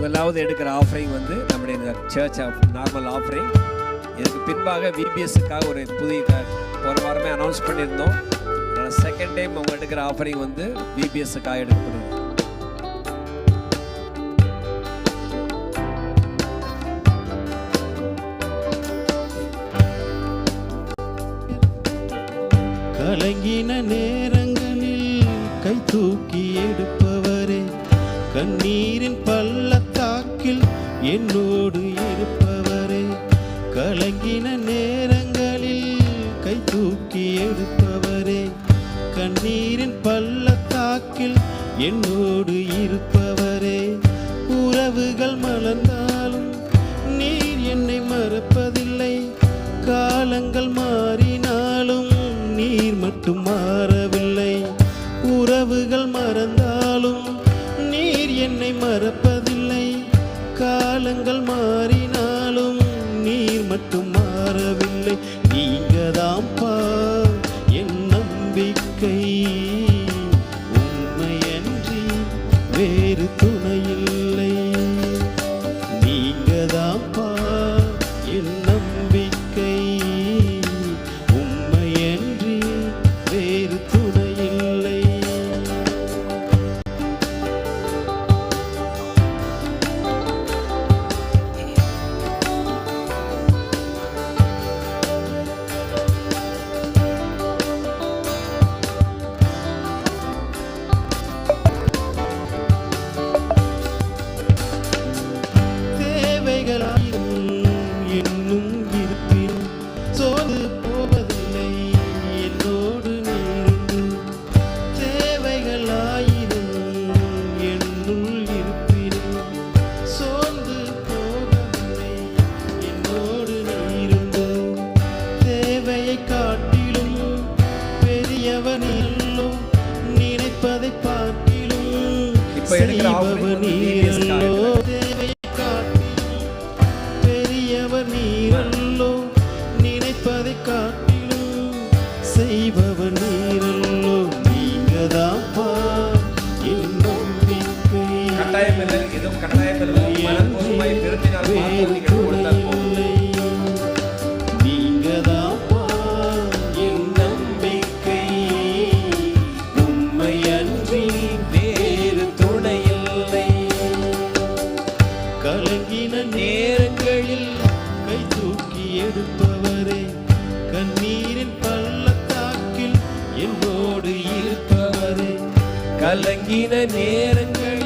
முதலாவது எடுக்கிற ஆஃபரிங் வந்து நம்முடைய இந்த சர்ச் ஆஃப் நார்மல் ஆஃபரிங் இதுக்கு பின்பாக விபிஎஸ்க்காக ஒரு புதிய க- போன வாரமே அனௌன்ஸ் பண்ணியிருந்தோம். அதனால் செகண்ட் டைம் அவங்க எடுக்கிற ஆஃபரிங் வந்து விபிஎஸ்க்காக எடுக்கப்படுது கலங்கின நேரங்களில் கை தூக்கி எடுப்ப கலங்கின நேரங்களில் கை தூக்கி எடுப்பவரே கண்ணீரின் பள்ளத்தாக்கில் என்னோடு இருப்பவரே. உறவுகள் மலர்ந்தாலும் நீர் என்னை மறப்பதில்லை. காலங்கள் மாறினாலும் நீர் மட்டும் மாறவில்லை. உறவுகள் மறந்தாலும் நீர் என்னை மறப்பதில்லை. காலங்கள் மாறி நீர் மட்டும் மாறவில்லை. நீங்க பா நினைப்பதை பார்க்கிலும் இப்ப எடுக்கிற நீரல்லோ தேவையை காட்டிலும் பெரியவர் நீரல்லோ? நினைப்பதை காட்டிலும் செய்பவர் நீரல்லோ? நீங்க நம்பிக்கை. கட்டாயம் இல்லை. எதுவும் கட்டாயம் இல்லை. மனப்பூர்வமாய் விரும்பினால் மாத்திரம் நீங்கள் கொடுத்தால் போதும். கை தூக்கி எடுப்பவரே கண்ணீரின் பள்ளத்தாக்கில் என்னோடு இருப்பவரே. கலங்கின நேரங்கள்